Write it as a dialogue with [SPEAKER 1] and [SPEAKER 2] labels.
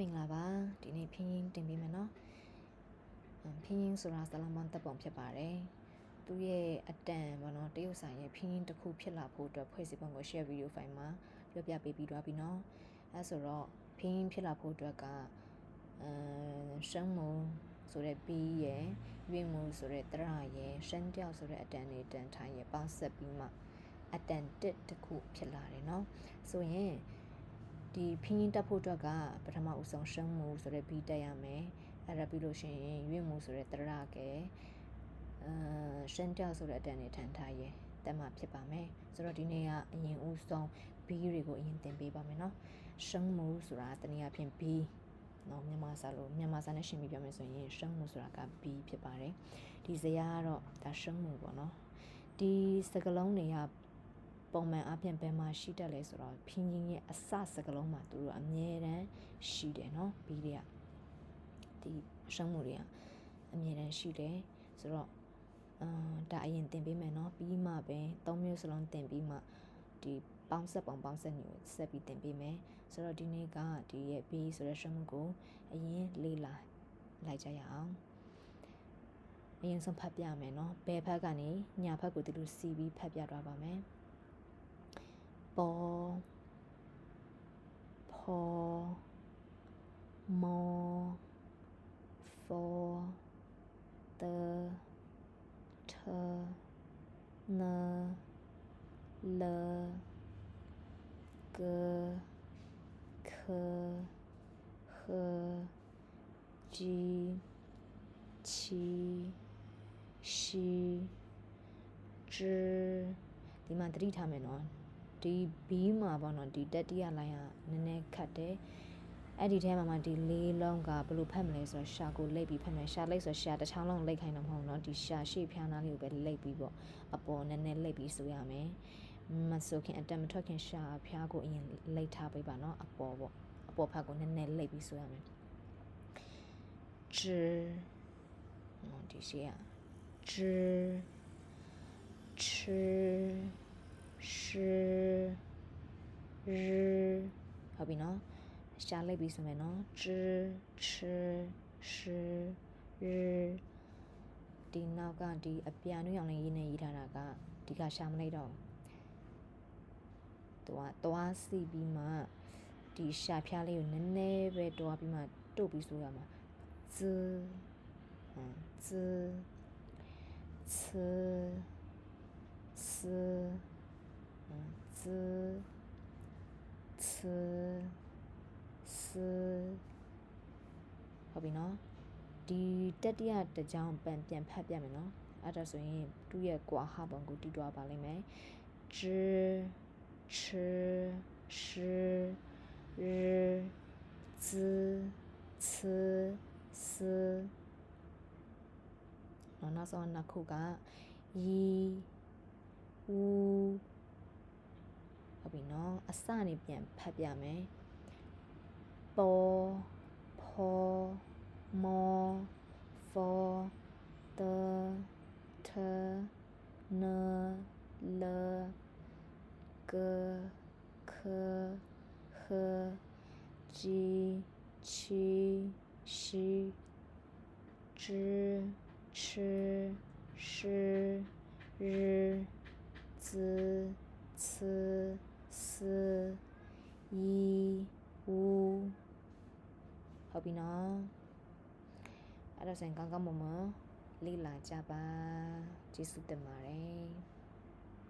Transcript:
[SPEAKER 1] မင်္ဂလာပါဒီနေ့ဖင်းရင်တင်ပေးမယ်နော်အမ်ဖင်းရင်ဆိုတာဆလာမန်တပ်ပုံဖြစ်ပါတယ်သူရဲ့အတန်ပေါ့နော်တရုတ်ဆိုင်ရဲ့ဖင်းရင်တစ်ခုဖြစ်လာဖို့အတွက်ဖွဲ့စည်းပုံကို share video file မှာပြောပြပေးပြီးသွားပြီနော်အဲဆိုတော့ဖင်းရင်ဖြစ်လာဖို့အတွက်ကအဲရှမ်းမုံဆိုတဲ့ပြီးရယ်ရွေမှုဆိုတဲ့တရရယ်ရှမ်းပြောက်ဆိုတဲ့အတန်တွေတန်ထိုင်းရယ်ပေါင်းဆက်ပြီးမှအတန်တစ်တစ်ခုဖြစ်လာတယ်နော်ဆိုရင် ဒီဖင်းရင်တက်ဖို့အတွက်ကပထမဦးဆုံးရှမ်းမှုဆိုတဲ့ပြီးတက်ရမယ်အဲ့ဒါပြီးလို့ရှိရင်ရွေမှုဆိုတဲ့တရကဲအာရှမ်းပြောက်ဆိုတဲ့အတန်တွေထန်ထားရယ်တက်မှဖြစ်ပါမယ်ဆိုတော့ဒီနေ့ကအရင်ဦးဆုံးဘီတွေကိုအရင်သင်ပေးပါမယ်နော်ရှမ်းမှုဆိုတာတနည်းအားဖြင့်ဘီနော်မြန်မာစာလို့မြန်မာစာနဲ့ရှင်းပြပြမယ်ဆိုရင်ရှမ်းမှုဆိုတာက B ဖြစ်ပါတယ်ဒီဇယားကတော့ဒါရှမ်းမှုပေါ့နော်ဒီစကလုံးတွေက ပုံမှန်အပြင်ဘယ်မှာရှိတတ်လဲဆိုတော့ဖင်းချင်းရဲ့အစစကလုံးမှာသူတို့အမြဲတမ်းရှိတယ်နော် B တွေကဒီရှမ်းမှုတွေကအမြဲတမ်းရှိတယ်ဆိုတော့အာဒါအရင်သင်ပေးမယ်နော်ပြီးမှပဲ၃မျိုးစလုံးသင်ပြီးမှဒီပေါင်းဆက်ပုံပေါင်းဆက်ညိုဆက်ပြီးသင်ပေးမယ်ဆိုတော့ဒီနေ့ကဒီရဲ့ B ဆိုတဲ့ရှမ်းမှုကိုအရင်လေ့လာလိုက်ကြရအောင်အရင်ဆုံးဖတ်ပြမယ်နော်ဘယ်ဘက်ကနေညာဘက်ကိုဒီလိုစီပြီးဖတ်ပြသွားပါမယ်ပေါ်ဖောမော ဖောတထနလကခခဂျီချီရှိဂျဒီမှာတတိထားမယ်နော်ဒီဘီးမှာပေါ့နော်ဒီတက်တိယလိုင်းကနည်းနည်းခတ်တယ် အဲ့ဒီထဲမှာမှဒီလေးလုံးကဘယ်လိုဖတ်မလဲဆိုတော့ရှာကိုလိပ်ပြီးဖတ်မယ်ရှာလိပ်ဆိုရှာတစ်ချောင်းလုံးလိပ်ခိုင်းတော့မဟုတ်တော့ဒီရှာရှေ့ဖျားနာလေးကိုပဲလိပ်ပြီးပေါ့အပေါ်နည်းနည်းလိပ်ပြီးဆိုရမယ်မဆိုခင်အတက်မထွက်ခင်ရှာဖျားကိုအရင်လိပ်ထားပေးပါနော်အပေါ်ပေါ့အပေါ်ဖက်ကိုနည်းနည်းလိပ်ပြီးဆိုရမယ်ဂျနော်ဒီရှေ့ကဂျချရှရဟုတ်ပြီနော် ရှာလိုက်ပြီးဆိုမယ်နော်ချီချီရှိရဒီနောက်ကဒီအပြန်နှုတ်အောင်လေးရေးနေရေးထားတာကဒီကရှာမလိုက်တော့သူကတွားစီပြီးမှဒီရှာဖျားလေးကိုနည်းနည်းပဲတွားပြီးမှတုတ်ပြီးဆိုရမှာဇဟမ်ဇဆဆဟမ်ဇဆ ဟုတ်ပြီနော်ဒီတတိယတကြောင်ပန်ပြန်ဖတ်ပြမယ်နော်အဲ့ဒါဆိုရင်သူ့ရဲ့ကွာဟာပုံကိုတီးသွားပါလိမ့်မယ်ဇချရှရဇချစနော်နောက်ဆုံးနှစ်ခုကယီဝူဟုတ်ပြီနော်အစနေပြန်ဖတ်ပြမယ်ပေါ် mo fo de te ne le ge ke he ji qi shi zhi chi shi ri zi ci si yi wu 好比呢。 အဲ့တော့ဆိုရင်ကောင်းကောင်းမွန်မွန်လေ့လာကြပါကျေးဇူးတင်ပါတယ်